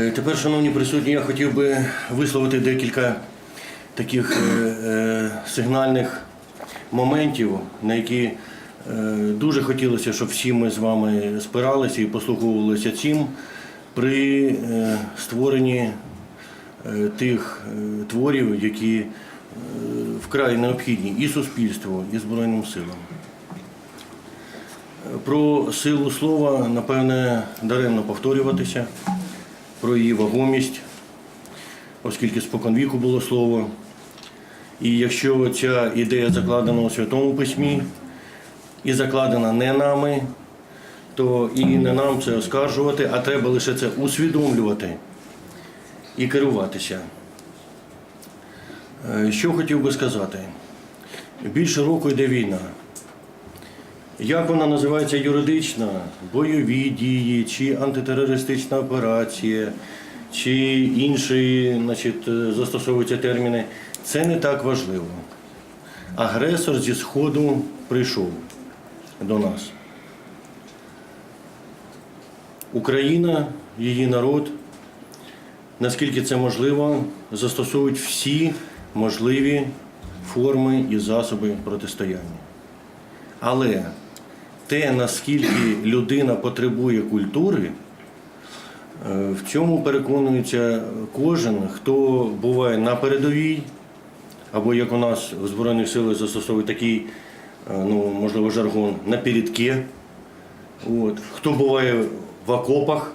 Е, Тепер, шановні присутні, я хотів би висловити декілька таких е, е, сигнальних моментів, на які дуже хотілося, щоб всі ми з вами спиралися і послуховувалися цим при створенні тих творів, які вкрай необхідні і суспільству, і Збройним силам. Про силу слова, напевне, даремно повторюватися, про її вагомість, оскільки споконвіку було слово. І якщо ця ідея закладена у Святому Письмі і закладена не нами, то і не нам це оскаржувати, а треба лише це усвідомлювати і керуватися. Е, Що хотів би сказати? Більше року йде війна. Як вона називається юридична, бойові дії, чи антитерористична операція, чи інші значить, застосовуються терміни, це не так важливо. Агресор зі Сходу прийшов до нас. Україна, її народ, наскільки це можливо, застосовують всі можливі форми і засоби протистояння. Але те, наскільки людина потребує культури, е, в цьому переконується кожен, хто буває на передовій, або як у нас в Збройних силах застосовують такий, е, ну, можливо, жаргон на передки. От. Хто буває в окопах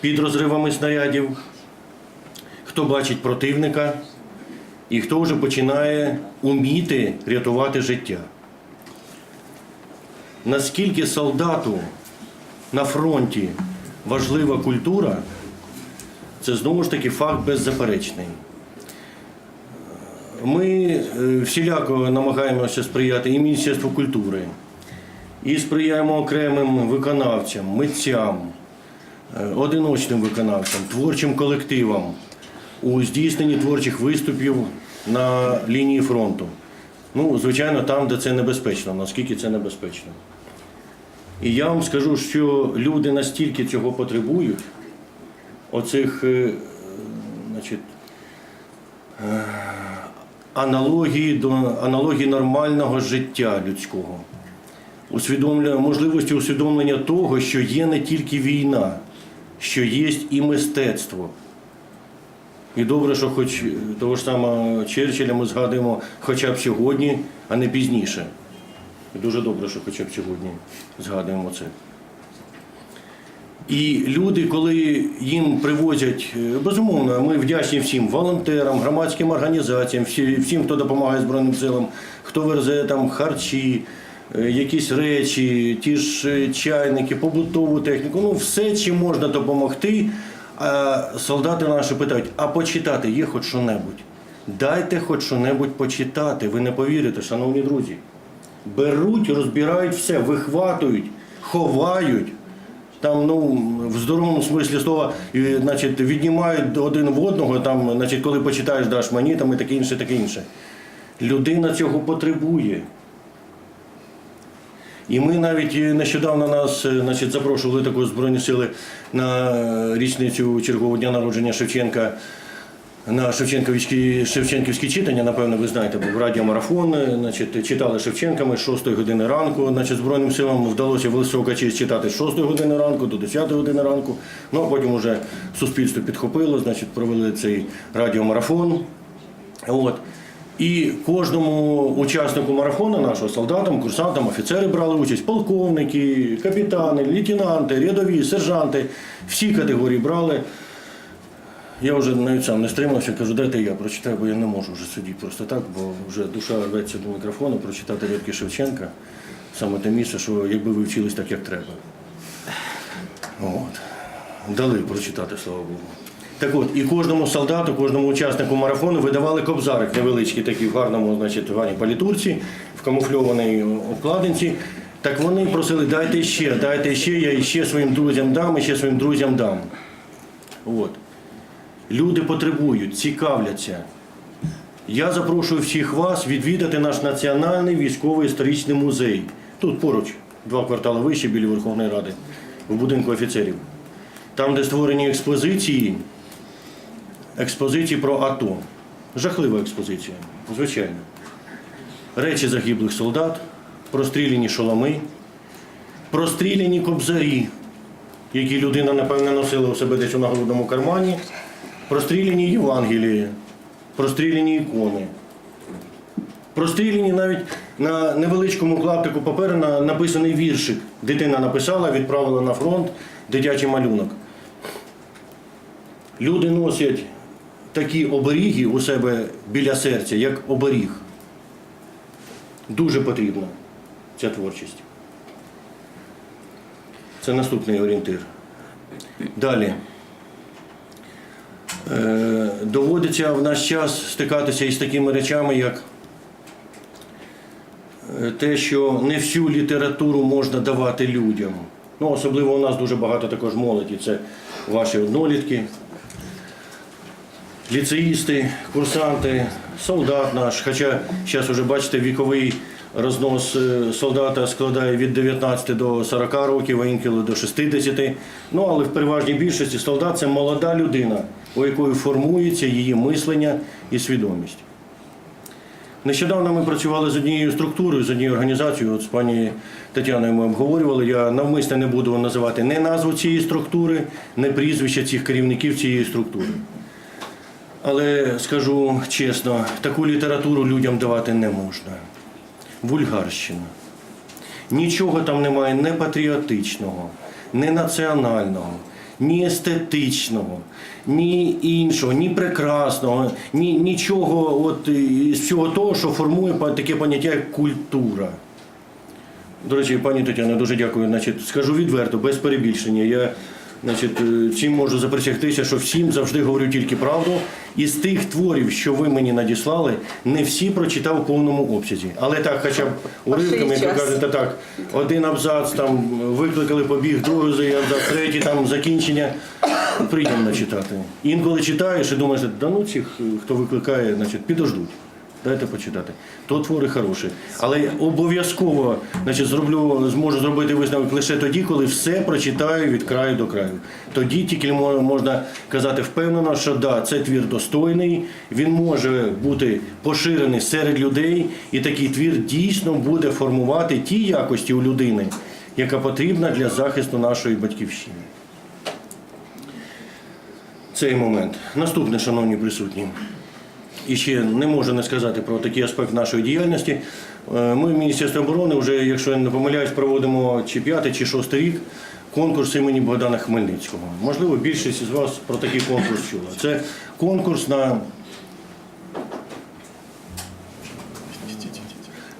під розривами снарядів, хто бачить противника і хто вже починає уміти рятувати життя наскільки солдату на фронті важлива культура, це знову ж таки факт беззаперечний. Ми е, всіляко намагаємося сприяти і Міністерству культури, і сприяємо окремим виконавцям, митцям, е, одиночним виконавцям, творчим колективам у здійсненні творчих виступів на лінії фронту. Ну, звичайно, там, де це небезпечно, наскільки це небезпечно. І я вам скажу, що люди настільки цього потребують, оцих е, значить, е, аналогії до аналогії нормального життя людського, усвідомлення, можливості усвідомлення того, що є не тільки війна, що є і мистецтво. І добре, що хоч того ж самого Черчилля ми згадуємо хоча б сьогодні, а не пізніше. І дуже добре, що хоча б сьогодні згадуємо це. І люди, коли їм привозять, е, безумовно, ми вдячні всім волонтерам, громадським організаціям, всім, хто допомагає Збройним силам, хто верзе там харчі, е, якісь речі, ті ж е, чайники, побутову техніку, ну все, чим можна допомогти. А солдати наші питають, а почитати є хоч що-небудь? Дайте хоч що-небудь почитати. Ви не повірите, шановні друзі. Беруть, розбирають все, вихватують, ховають. Там, ну, в здоровому смислі слова, значить, віднімають один в одного, там, значить, коли почитаєш, даш мені, там і таке інше, таке інше. Людина цього потребує. І ми навіть е, нещодавно нас е, значить, запрошували також Збройні сили на е, річницю чергового дня народження Шевченка. На Шевченківські, Шевченківські читання, напевно, ви знаєте, був радіомарафон. е, Значить, читали Шевченками з 6 години ранку. Значить, Збройним силам вдалося висока честь читати з 6 години ранку до 10 години ранку. Ну а потім вже суспільство підхопило, значить, провели цей радіомарафон. От. І кожному учаснику марафону нашого солдатам, курсантам, офіцери брали участь, полковники, капітани, лейтенанти, рядові, сержанти, всі категорії брали. Я вже навіть сам не стримався, кажу, дайте я прочитаю, бо я не можу вже сидіти просто так, бо вже душа рветься до мікрофону, прочитати рядки Шевченка, саме те місце, що якби ви вчились так, як треба. От. Дали прочитати, слава Богу. Так от, і кожному солдату, кожному учаснику марафону видавали кобзарик невеличкий, такий в гарному, значить, гарній палітурці, в камуфльованій обкладинці. Так вони просили, дайте ще, дайте ще, я ще своїм друзям дам, і ще своїм друзям дам. От. Люди потребують, цікавляться. Я запрошую всіх вас відвідати наш національний військовий історичний музей. Тут поруч, два квартали вище біля Верховної Ради, в будинку офіцерів. там, де створені експозиції, експозиції про АТО. Жахлива експозиція, звичайно. Речі загиблих солдат, простріляні шоломи, простріляні кобзарі, які людина, напевне, носила у себе десь у нагрудному кармані, простріляні Євангелії, простріляні ікони. Простріляні навіть на невеличкому клаптику паперу на- написаний віршик. Дитина написала, відправила на фронт дитячий малюнок. Люди носять такі оберіги у себе біля серця, як оберіг. Дуже потрібна ця творчість. Це наступний орієнтир. Далі. Е, доводиться в наш час стикатися із такими речами, як е, те, що не всю літературу можна давати людям. Ну, особливо у нас дуже багато також молоді. Це ваші однолітки, ліцеїсти, курсанти, солдат наш. Хоча зараз вже бачите, віковий рознос е, солдата складає від 19 до 40 років, а інколи до 60. Ну, але в переважній більшості солдат це молода людина, у якої формується її мислення і свідомість. Нещодавно ми працювали з однією структурою, з однією організацією. От з пані Тетяною ми обговорювали. Я навмисне не буду називати не назву цієї структури, не прізвища цих керівників цієї структури. Але скажу чесно, таку літературу людям давати не можна. Вульгарщина. Нічого там немає не патріотичного, не національного, ні естетичного, ні іншого, ні прекрасного, ні, нічого от, з всього того, що формує таке поняття як культура. До речі, пані Тетяна, дуже дякую. Значить, скажу відверто, без перебільшення. Я значить, е, цим можу заприсягтися, що всім завжди говорю тільки правду. Із тих творів, що ви мені надіслали, не всі прочитав у повному обсязі. Але так, хоча б уривками, як ви кажете, так, один абзац там викликали побіг, другий абзац, третій там закінчення. Приємно читати. Інколи читаєш і думаєш, да ну цих, е, хто викликає, значить, підождуть. Дайте почитати. То твори хороші. Але обов'язково значить, зроблю, зможу зробити висновок лише тоді, коли все прочитаю від краю до краю. Тоді тільки можна казати впевнено, що да, це твір достойний, він може бути поширений серед людей, і такий твір дійсно буде формувати ті якості у людини, яка потрібна для захисту нашої батьківщини. Цей момент. Наступне, шановні присутні. І ще не можу не сказати про такий аспект нашої діяльності. Е, Ми в Міністерстві оборони вже, якщо я не помиляюсь, проводимо чи п'ятий, чи шостий рік конкурс імені Богдана Хмельницького. Можливо, більшість із вас про такий конкурс чула. Це конкурс на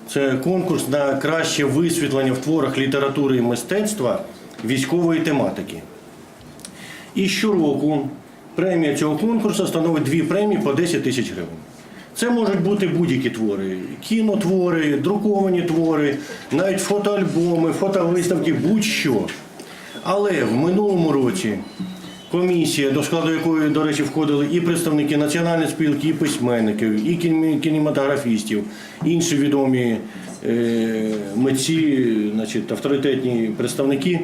Це конкурс на краще висвітлення в творах літератури і мистецтва військової тематики. І щороку премія цього конкурсу становить дві премії по 10 тисяч гривень. Це можуть бути будь-які твори: кінотвори, друковані твори, навіть фотоальбоми, фотовиставки, будь-що. Але в минулому році комісія, до складу якої, до речі, входили і представники національної спілки, і письменників, і кіне- кінематографістів, інші відомі е, митці, значить, авторитетні представники.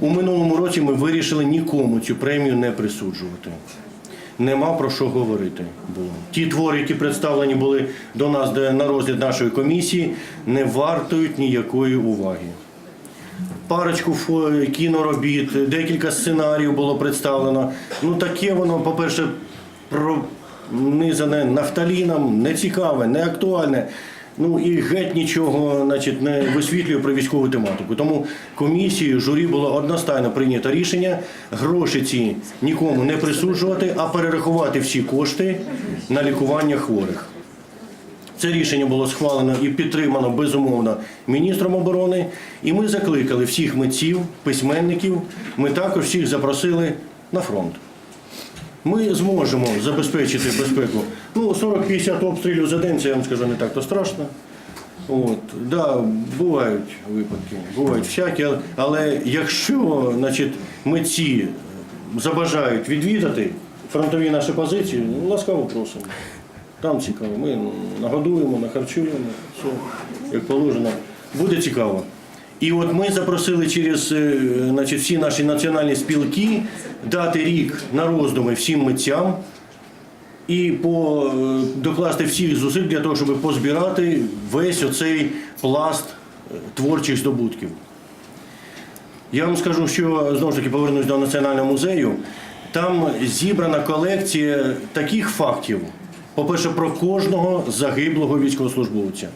У минулому році ми вирішили нікому цю премію не присуджувати. Нема про що говорити було. Ті твори, які представлені були до нас на розгляд нашої комісії, не вартують ніякої уваги парочку кіноробіт, декілька сценаріїв було представлено. Ну таке воно, по-перше, пронизане нафталіном, не цікаве, не актуальне. Ну і геть нічого значить, не висвітлює про військову тематику. Тому комісією журі було одностайно прийнято рішення гроші ці нікому не присуджувати, а перерахувати всі кошти на лікування хворих. Це рішення було схвалено і підтримано безумовно міністром оборони. І ми закликали всіх митців, письменників. Ми також всіх запросили на фронт. Ми зможемо забезпечити безпеку. Ну, 40-50 обстрілів за день, це я вам скажу, не так то страшно. От, да, бувають випадки, бувають всякі, але- якщо значить, митці забажають відвідати фронтові наші позиції, ласкаво просимо. Там цікаво. Ми нагодуємо, нахарчуємо, все як положено. Буде цікаво. І от ми запросили через е, значить, всі наші національні спілки дати рік на роздуми всім митцям і по, е, докласти всіх зусиль для того, щоб позбирати весь оцей пласт е, творчих здобутків. Я вам скажу, що знову ж таки повернусь до Національного музею. Там зібрана колекція таких фактів, по-перше, про кожного загиблого військовослужбовця.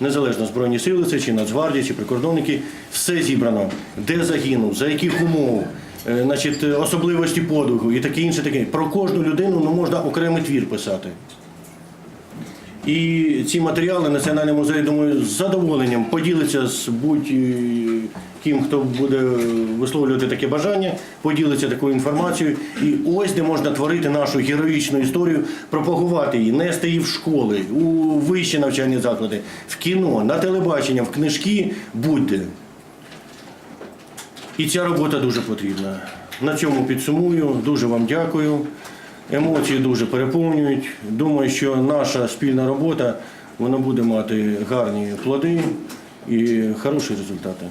Незалежно Збройні сили, це чи Нацгвардія, чи прикордонники, все зібрано, де загинув, за яких умов, е, значить, е, особливості подвигу і таке інше таке. Про кожну людину ну, можна окремий твір писати. І ці матеріали Національний музей, думаю, з задоволенням поділиться з будь-ким, хто буде висловлювати таке бажання, поділиться такою інформацією. І ось де можна творити нашу героїчну історію, пропагувати її, нести її в школи, у вищі навчальні заклади, в кіно, на телебачення, в книжки, будь-де. І ця робота дуже потрібна. На цьому підсумую. Дуже вам дякую. Емоції дуже переповнюють. Думаю, що наша спільна робота вона буде мати гарні плоди і хороші результати.